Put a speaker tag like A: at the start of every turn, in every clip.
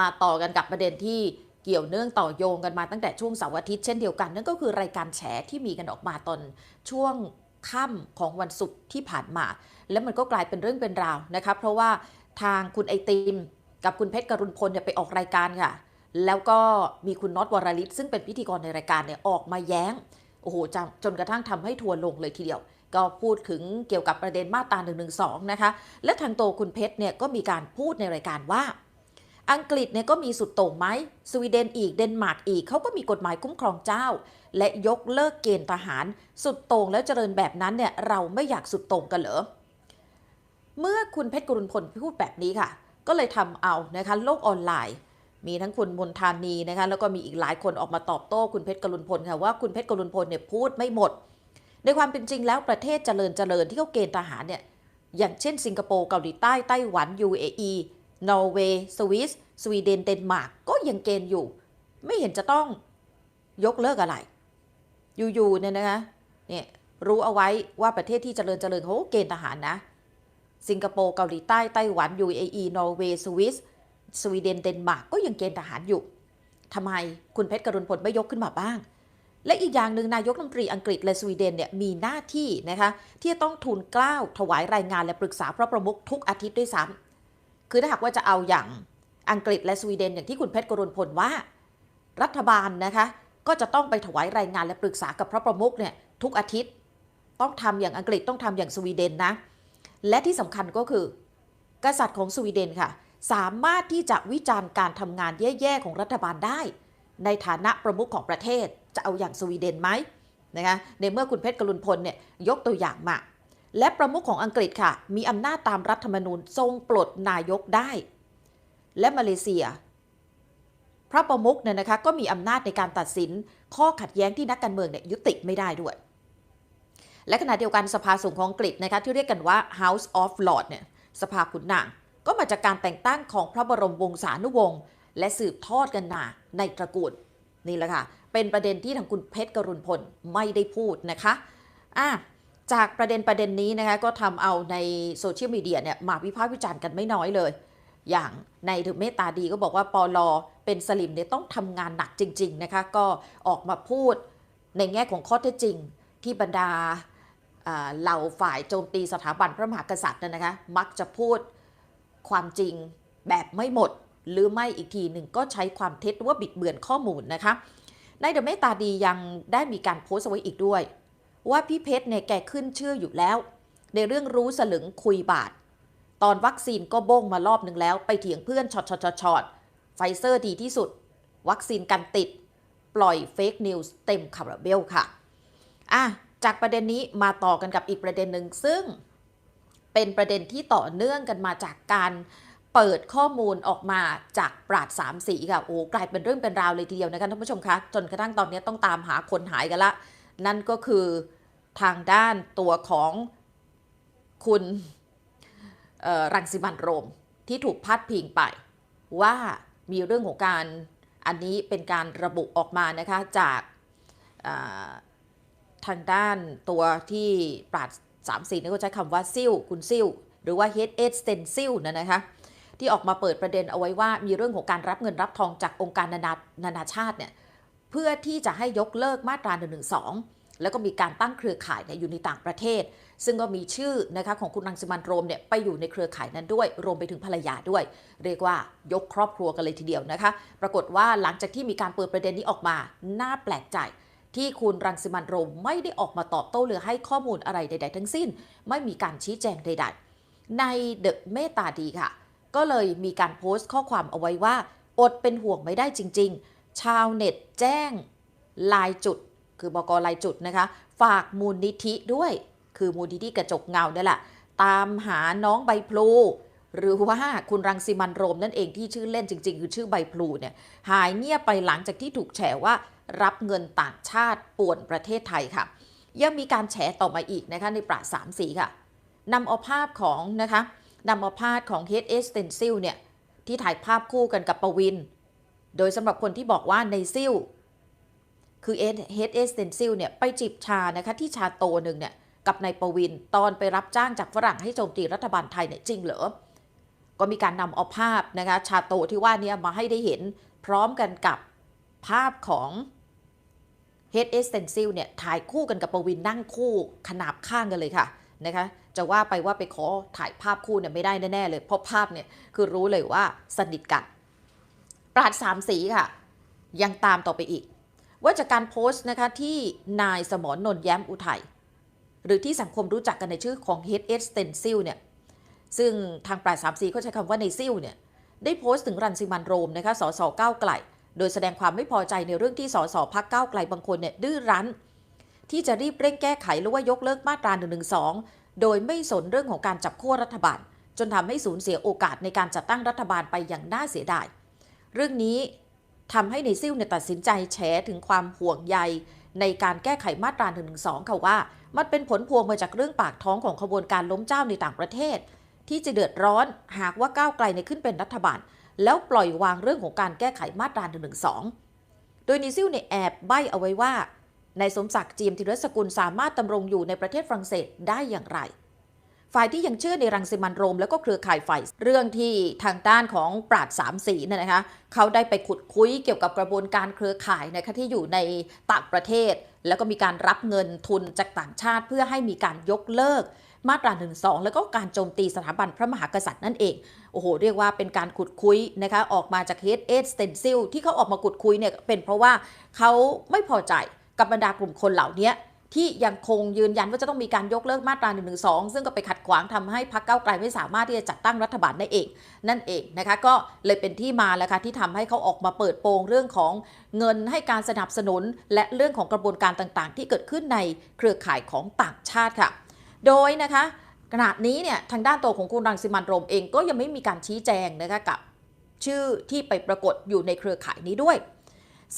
A: มาต่อกันกับประเด็นที่เกี่ยวเนื่องต่อโยงกันมาตั้งแต่ช่วงเสาร์อาทิตย์เช่นเดียวกัน นั่นก็คือรายการแฉที่มีกันออกมาตอนช่วงค่ำของวันศุกร์ที่ผ่านมา แล้วมันก็กลายเป็นเรื่องเป็นราวนะคะเพราะว่าทางคุณไอติม กับคุณเพชรกรุณพลเนี่ยไปออกรายการค่ะ แล้วก็มีคุณน็อตวรลิตซึ่งเป็นพิธีกรในรายการเนี่ยออกมาแย้งโอ้โหจจนกระทั่งทำให้ทัวร์ลงเลยทีเดียว ก็พูดถึงเกี่ยวกับประเด็นมาตรา1นึนะคะ และทางโตคุณเพชรเนี่ยก็มีการพูดในรายการว่า อังกฤษเนี่ยก็มีสุดโต่งไหมสวีเดนอีกเดนมาร์กอีกเขาก็มีกฎหมายคุ้มครองเจ้า และยกเลิกเกณฑ์ทหาร สุดโต่งและเจริญแบบนั้นเนี่ยเราไม่อยากสุดโต่งกันเหรอเมื่อคุณเพชรกรุณพลพูดแบบนี้ค่ะ ก็เลยทำเอานะคะโลกออนไลน์ มีทั้งคุณมนทานีนะคะแล้วก็มีอีกหลายคนออกมาตอบโต้คุณเพชรกรุณพลค่ะว่าคุณเพชรกรุณพลเนี่ยพูดไม่หมด ในความเป็นจริงแล้วประเทศเจริญเจริญที่เขาเกณฑ์ทหารเนี่ยอย่างเช่น สิงคโปร์เกาหลีใต้ไต้หวัน UAE นอร์เวย์สวิสสวีเดนเดนมาร์กก็ยังเกณฑ์อยู่ ไม่เห็นจะต้องยกเลิกอะไร อยู่ๆเนี่ยนะคะเนี่ยรู้เอาไว้ว่าประเทศที่เจริญเจริญเขาเกณฑ์ทหารนะ สิงคโปร์เกาหลีใต้ไต้หวัน UAE นอร์เวย์สวิสสวีเดนเดนมาร์กก็ยังเกณฑ์ทหารอยู่ทำไมคุณเพชรกรุณพลไม่ยกขึ้นมาบ้าง และอีกอย่างหนึ่งนายกรัฐมนตรีอังกฤษและสวีเดนเนี่ยมีหน้าที่นะคะที่จะต้องทูลเกล้าถวายรายงานและปรึกษาพระประมุขทุกอาทิตย์ด้วยซ้ำ คือถ้าหากว่าจะเอาอย่างอังกฤษและสวีเดนอย่างที่คุณเพชรกรุณพลว่า รัฐบาลนะคะก็จะต้องไปถวายรายงานและปรึกษากับพระประมุขเนี่ยทุกอาทิตย์ต้องทำอย่างอังกฤษต้องทำอย่างสวีเดนนะ และที่สำคัญก็คือ กษัตริย์ของสวีเดนค่ะ สามารถที่จะวิจารณ์การทำงานแย่ๆของรัฐบาลได้ ในฐานะประมุขของประเทศจะเอาอย่างสวีเดนไหมนะคะในเมื่อคุณเพชรกรุณพลเนี่ยยกตัวอย่างมา และประมุขของอังกฤษค่ะ มีอำนาจตามรัฐธรรมนูญทรงปลดนายกได้ และมาเลเซีย พระประมุขเนี่ยนะคะก็มีอำนาจในการตัดสินข้อขัดแย้งที่นักการเมืองเนี่ยยุติไม่ได้ด้วย และขณะเดียวกันสภาสูงของอังกฤษนะคะที่เรียกกันว่า House of Lords เนี่ยสภาขุนนางก็มาจากการแต่งตั้งของพระบรมวงศานุวงศ์และสืบทอดกันมาในตระกูลนี่แหละค่ะ เป็นประเด็นที่ทางคุณเพชรกรุณพลไม่ได้พูดนะคะอะ จากประเด็นประเด็นนี้นะคะก็ทำเอาในโซเชียลมีเดียเนี่ยมาวิพากษ์วิจารณ์กันไม่น้อยเลย อย่างในถึงเมตตาดีก็บอกว่าปอลอเป็นสลิมเนี่ยต้องทำงานหนักจริง ๆนะคะ ก็ออกมาพูดในแง่ของข้อเท็จจริงที่บรรดาเหล่าฝ่ายโจมตีสถาบันพระมหากษัตริย์เนยนะคะ มักจะพูดความจริงแบบไม่หมด หรือไม่อีกทีหนึ่งก็ใช้ความเท็จหรือว่าบิดเบือนข้อมูลนะคะ ในเดอะเมตตาดียังได้มีการโพสต์ไว้อีกด้วย ว่าพี่เพชรเนี่ยแกขึ้นชื่ออยู่แล้ว ในเรื่องรู้สลึงคุยบาท ตอนวัคซีนก็บ้งมารอบหนึ่งแล้วไปเถียงเพื่อนช็อตช็อตช็อตช็อตไฟเซอร์ดีที่สุด วัคซีนกันติด ปล่อยเฟกนิวส์เต็มคาราเบลค่ะอะจากประเด็นนี้มาต่อกันกับอีกประเด็นหนึ่งซึ่งเป็นประเด็นที่ต่อเนื่องกันมาจากการเปิดข้อมูลออกมาจากปราดสามสีค่ะโอ้กลายเป็นเรื่องเป็นราวเลยทีเดียวนะคะท่านผู้ชมคะจนกระทั่งตอนนี้ต้องตามหาคนหายกันละ นั่นก็คือทางด้านตัวของคุณรังสิมันโรมที่ถูกพัดพิงไป ว่ามีเรื่องของการอันนี้เป็นการระบุออกมานะคะจากทางด้านตัวที่ปราดสามสี่นี่ก็ใช้คำว่าซิ่วคุณซิ่วหรือว่า head e d stencil นะนะคะที่ออกมาเปิดประเด็นเอาไว้ว่ามีเรื่องของการรับเงินรับทองจากองค์การนานานานาชาติเนี่ย เพื่อที่จะให้ยกเลิกมาตรา1นึแล้วก็มีการตั้งเครือข่ายอยู่ในต่างประเทศ ซึ่งก็มีชื่อนะคะของคุณรังสิมันโรมเนี่ยไปอยู่ในเครือข่ายนั้นด้วย รวมไปถึงภรรยาด้วย เรียกว่ายกครอบครัวกันเลยทีเดียวนะคะ ปรากฏว่าหลังจากที่มีการเปิดประเด็นนี้ออกมาน่าแปลกใจ ที่คุณรังสิมันโรมไม่ได้ออกมาตอบโต้หรือให้ข้อมูลอะไรใด ๆ ทั้งสิ้น ไม่มีการชี้แจงใด ๆ ในเดอะเมตาดีค่ะ ก็เลยมีการโพสต์ข้อความเอาไว้ว่า อดเป็นห่วงไม่ได้จริง ๆ ชาวเน็ตแจ้งลายจุด คือบอกลายจุดนะคะ ฝากมูลนิธิด้วย คือมูลนิธิกระจกเงาเนี่ยแหละตามหาน้องใบพลูหรือว่าคุณรังสิมันโรมนั่นเองที่ชื่อเล่นจริง ๆ คือชื่อใบพลูเนี่ยหายเงียบไปหลังจากที่ถูกแฉว่ารับเงินต่างชาติป่วนประเทศไทยค่ะ ยังมีการแฉต่อมาอีกนะคะในปราสามสีค่ะนำเอาภาพของนะคะนำเอาภาพของ Head e s t e n c i l เนี่ยที่ถ่ายภาพคู่กันกับปวิน โดยสำหรับคนที่บอกว่าในซิลคือ Head e s t e n c i l เนี่ยไปจิบชานะคะที่ชาโตหนึ่งเนี่ยกับนายประวินตอนไปรับจ้างจากฝรั่งให้โจมตีรัฐบาลไทยเนี่ยจริงเหรอ ก็มีการนำเอาภาพนะคะชาโตที่ว่านี้มาให้ได้เห็นพร้อมกันกับภาพของ Head e s t e n s i l เนี่ยถ่ายคู่กันกับประวินนั่งคู่ขนาบข้างกันเลยค่ะนะคะจะว่าไปว่าไปขอถ่ายภาพคู่เนี่ยไม่ได้แน่ๆเลยเพราะภาพเนี่ยคือรู้เลยว่าสนิทกัน ปราดสามสีค่ะ ยังตามต่อไปอีก ว่าจากการโพสต์นะคะที่นายสมรนนท์แย้มอุทัยหรือที่สังคมรู้จักกันในชื่อของ Head e s t e n s i l เนี่ยซึ่งทางปราดสามสีเขาใช้คำว่าในซิลเนี่ยได้โพสต์ถึงรันซิมันโรมนะคะสสก้าวไกล โดยแสดงความไม่พอใจในเรื่องที่สสพักก้าวไกลบางคนเนี่ยดื้อรั้น ที่จะรีบเร่งแก้ไขหรือว่ายกเลิกมาตรา1นึโดยไม่สนเรื่องของการจับขั้วรัฐบาล จนทำให้สูญเสียโอกาสในการจัดตั้งรัฐบาลไปอย่างน่าเสียดาย เรื่องนี้ทำให้ในซิ่วเนี่ยตัดสินใจแฉถึงความห่วงใย ในการแก้ไขมาตรา1นึค่ะว่า มันเป็นผลพวงมาจากเรื่องปากท้องของขบวนการล้มเจ้าในต่างประเทศ ที่จะเดือดร้อนหากว่าก้าวไกลในขึ้นเป็นรัฐบาล แล้วปล่อยวางเรื่องของการแก้ไขมาตรา1นึโดยนิซิลเนแอบใบ้เอาไว้ว่าในสมศักดิ์จีมธีรสกุลสามารถดำรงอยู่ในประเทศฝรั่งเศสได้อย่างไร ฝ่ายที่ยังเชื่อในรังสิมันโรมแล้วก็เครือข่ายฝ่ายเรื่องที่ทางด้านของปราดสามสีเนี่ยนะคะเขาได้ไปขุดคุยเกี่ยวกับกระบวนการเครือข่ายนะคะที่อยู่ในต่างประเทศ แล้วก็มีการรับเงินทุนจากต่างชาติ เพื่อให้มีการยกเลิก มาตรา1นึแล้วก็การโจมตีสถาบันพระมหากษัตริย์นั่นเองโอ้โหเรียกว่าเป็นการขุดคุยนะคะออกมาจากเฮดเอสเ e นซิลที่เขาออกมาขุดคุยเนี่ยเป็นเพราะว่าเขาไม่พอใจกับบรรดากลุ่มคนเหล่านี้ ที่ยังคงยืนยันว่าจะต้องมีการยกเลิกมาตรา1นึซึ่งก็ไปขัดขวางทำให้พรรคเก้าไกลไม่สามารถที่จะจัดตั้งรัฐบาลได้เอง นั่นเองนะคะก็เลยเป็นที่มาแล้วค่ะที่ทำให้เขาออกมาเปิดโปงเรื่องของเงินให้การสนับสนุน และเรื่องของกระบวนการต่างๆ ที่เกิดขึ้นในเครือข่ายของต่างชาติค่ะ โดยนะคะขณะนี้เนี่ยทางด้านตัวของคุณรังสิมันโรมเองก็ยังไม่มีการชี้แจงนะคะกับชื่อที่ไปปรากฏอยู่ในเครือข่ายนี้ด้วย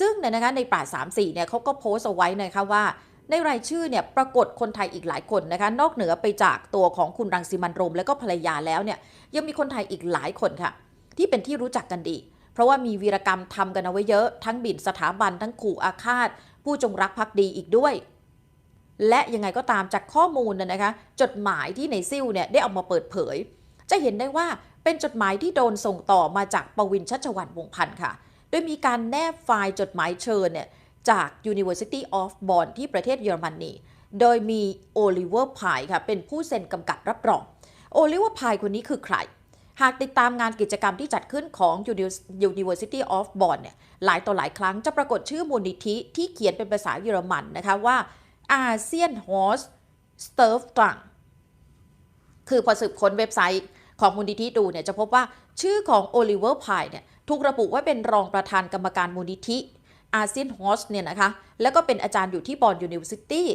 A: ซึ่งเนี่ยนะคะในป่า34เนี่ยเขาก็โพสต์เอาไว้นะคะว่า ในรายชื่อเนี่ยปรากฏคนไทยอีกหลายคนนะคะ นอกเหนือไปจากตัวของคุณรังสิมันโรม และก็ภรรยาแล้วเนี่ยยังมีคนไทยอีกหลายคนค่ะ ที่เป็นที่รู้จักกันดี เพราะว่ามีวีรกรรมทำกันเอาไว้เยอะ ทั้งบินสถาบันทั้งขู่อาฆาต ผู้จงรักภักดีอีกด้วย และยังไงก็ตามจากข้อมูลนะนะคะ จดหมายที่ในซิ่วเนี่ยได้เอามาเปิดเผย จะเห็นได้ว่าเป็นจดหมายที่โดนส่งต่อมาจากปวินชัชวันวงศพันธ์ค่ะ โดยมีการแนบไฟล์จดหมายเชิญเนี่ย จาก University of Bonn ที่ประเทศเยอรมนี โดยมีโอลิเวอร์พายค่ะเป็นผู้เซ็นกำกับรับรอง โอลิเวอร์พายคนนี้คือใคร หากติดตามงานกิจกรรมที่จัดขึ้นของ University of Bonn เนี่ยหลายต่อหลายครั้งจะปรากฏชื่อมูลนิธิที่เขียนเป็นภาษาเยอรมันนะคะว่าอาเซียนฮอสสเติร์ฟตังคือพอสืบค้นเว็บไซต์ของมูลนิธิดูเนี่ยจะพบว่าชื่อของโอลิเวอร์พายเนี่ยถูกระบุว่าเป็นรองประธานกรรมการมูลนิธิ อาเซียนฮอสเนี่ยนะคะ แล้วก็เป็นอาจารย์อยู่ที่บอนยูนิเวอร์ซิตี้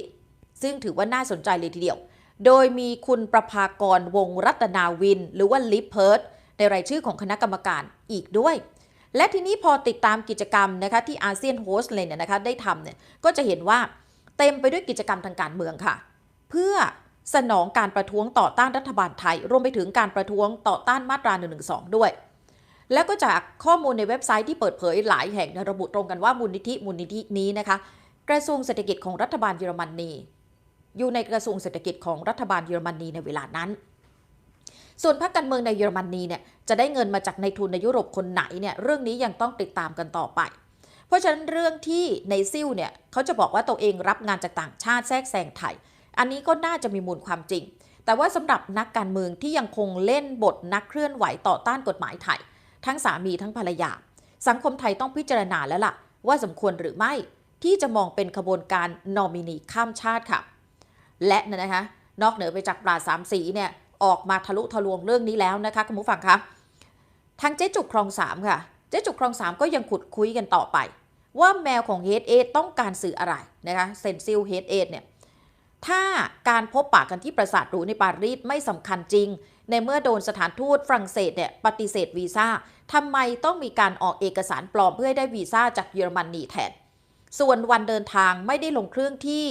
A: ซึ่งถือว่าน่าสนใจเลยทีเดียว โดยมีคุณประภากรวงรัตนาวิน หรือว่าลิฟเพิร์ดในรายชื่อของคณะกรรมการอีกด้วย และทีนี้พอติดตามกิจกรรมนะคะที่อาเซียนโฮสเลยเนี่ยนะคะได้ทำเนี่ยก็จะเห็นว่าเต็มไปด้วยกิจกรรมทางการเมืองค่ะ เพื่อสนองการประท้วงต่อต้านรัฐบาลไทย รวมไปถึงการประท้วงต่อต้านมาตรา1นึด้วย แล้วก็จากข้อมูลในเว็บไซต์ที่เปิดเผยหลายแห่งระบุตรงกันว่ามูลนิธิมูลนิธินี้นะคะ กระทรวงเศรษฐกิจของรัฐบาลเยอรมนีอยู่ในกระทรวงเศรษฐกิจของรัฐบาลเยอรมนีในเวลานั้น ส่วนพรรคการเมืองในเยอรมนีเนี่ยจะได้เงินมาจากในทุนในยุโรปคนไหนเนี่ยเรื่องนี้ยังต้องติดตามกันต่อไป เพราะฉะนั้นเรื่องที่ในซิ่วเนี่ยเขาจะบอกว่าตัวเองรับงานจากต่างชาติแทรกแซงไทย อันนี้ก็น่าจะมีมูลความจริง แต่ว่าสำหรับนักการเมืองที่ยังคงเล่นบทนักเคลื่อนไหวต่อต้านกฎหมายไทย ทั้งสามีทั้งภรรยา สังคมไทยต้องพิจารณาแล้วล่ะ ว่าสมควรหรือไม่ที่จะมองเป็นขบวนการนอมินีข้ามชาติค่ะ และนะคะนอกเหนือไปจากปราสามสีเนี่ยออกมาทะลุทะลวงเรื่องนี้แล้วนะคะคุณผู้ฟังคะทางเจ๊จุกคลองสามค่ะ เจ๊จุกคลองสามก็ยังขุดคุยกันต่อไป ว่าแมวของเฮดเอต้องการสื่ออะไรนะคะเซนซิลเฮดเอเนี่ย ถ้าการพบปากกันที่ปราสาทหรูในปารีสไม่สำคัญจริง ในเมื่อโดนสถานทูตฝรั่งเศสเนี่ยปฏิเสธวีซ่าทำไมต้องมีการออกเอกสารปลอมเพื่อให้ได้วีซ่าจากเยอรมนีแทน ส่วนวันเดินทางไม่ได้ลงเครื่องที่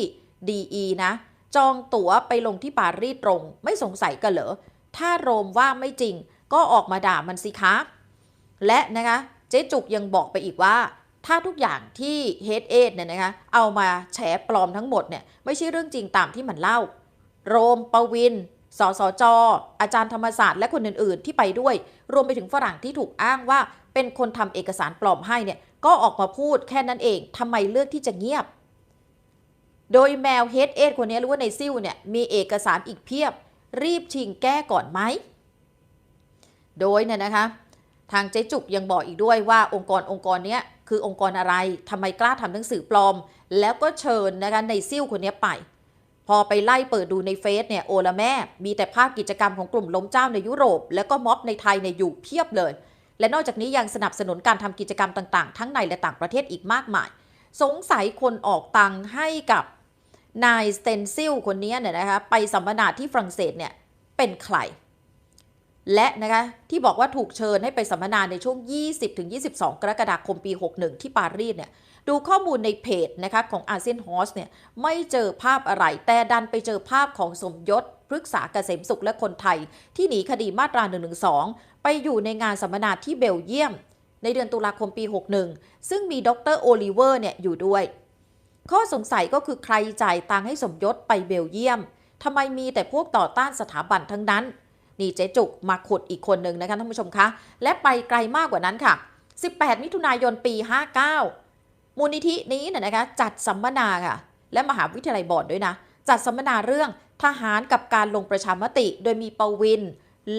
A: DE นะ จองตั๋วไปลงที่ปารีสตรง ไม่สงสัยกันเหรอ ถ้าโรมว่าไม่จริงก็ออกมาด่ามันสิคะ และนะคะเจ๊จุกยังบอกไปอีกว่า ถ้าทุกอย่างที่ Head 8เนี่ยนะคะเอามาแฉปลอมทั้งหมดเนี่ยไม่ใช่เรื่องจริงตามที่มันเล่า โรมปวินสสจอาจารย์ธรรมศาสตร์และคนอื่นๆ ที่ไปด้วย รวมไปถึงฝรั่งที่ถูกอ้างว่าเป็นคนทำเอกสารปลอมให้เนี่ยก็ออกมาพูดแค่นั้นเองทำไมเลือกที่จะเงียบ โดยแมวเฮดเอทคนนี้หรือว่าในซิ่วเนี่ยมีเอกสารอีกเพียบ รีบชิงแก้ก่อนไหม โดยเนี่ยนะคะ ทางเจ๊จุกยังบอกอีกด้วยว่าองค์กรองค์กรเนี้ย คือองค์กรอะไรทำไมกล้าทำหนังสือปลอม แล้วก็เชิญนะคะในซิ่วคนนี้ไป พอไปไล่เปิดดูในเฟซเนี่ยโอละแม่ มีแต่ภาพกิจกรรมของกลุ่มล้มเจ้าในยุโรป แล้วก็ม็อบในไทยเนี่ยอยู่เพียบเลย และนอกจากนี้ยังสนับสนุนการทำกิจกรรมต่างๆ ทั้งในและต่างประเทศอีกมากมาย สงสัยคนออกตังค์ให้กับนายสเตนซิลคนนี้เนี่ยนะคะไปสัมมนาที่ฝรั่งเศสเนี่ยเป็นใคร และนะคะที่บอกว่าถูกเชิญให้ไปสัมมนาในช่วง 20-22 กรกฎาคมปี 61 ที่ปารีสเนี่ยดูข้อมูลในเพจนะคะของอาเซียนฮอสเนี่ยไม่เจอภาพอะไร แต่ดันไปเจอภาพของสมยศพฤกษาเกษมสุขและคนไทย ที่หนีคดีมาตรา 112 ไปอยู่ในงานสัมมนาที่เบลเยียม ในเดือนตุลาคมปี 61 ซึ่งมีดรโอลิเวอร์เนี่ยอยู่ด้วย ข้อสงสัยก็คือใครจ่ายตังให้สมยศไปเบลเยียมทำไมมีแต่พวกต่อต้านสถาบันทั้งนั้น นี่เจ๊จุกมาขุดอีกคนหนึ่งนะคะท่านผู้ชมคะและไปไกลมากกว่านั้นค่ะ 18 มิถุนายนปี 59 มูลนิธินี้เนี่ยนะคะจัดสัมมนาค่ะ และมหาวิทยาลัยบอร์ดด้วยนะ จัดสัมมนาเรื่องทหารกับการลงประชามติ โดยมีปวิน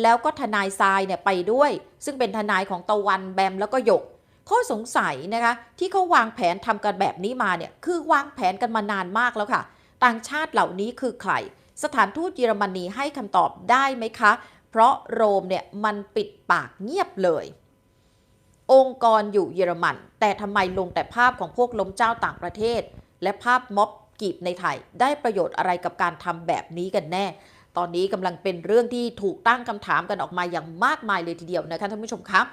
A: แล้วก็ทนายทรายเนี่ยไปด้วย ซึ่งเป็นทนายของตะวันแบมแล้วก็หยกข้อสงสัยนะคะที่เขาวางแผนทำกันแบบนี้มาเนี่ยคือวางแผนกันมานานมากแล้วค่ะ ต่างชาติเหล่านี้คือใคร สถานทูตเยอรมนีให้คำตอบได้ไหมคะ เพราะโรมเนี่ยมันปิดปากเงียบเลย องค์กรอยู่เยอรมัน แต่ทำไมลงแต่ภาพของพวกล้มเจ้าต่างประเทศ และภาพม็อบกีบในไทย ได้ประโยชน์อะไรกับการทำแบบนี้กันแน่ ตอนนี้กำลังเป็นเรื่องที่ถูกตั้งคำถามกันออกมาอย่างมากมายเลยทีเดียวนะคะท่านผู้ชมครับ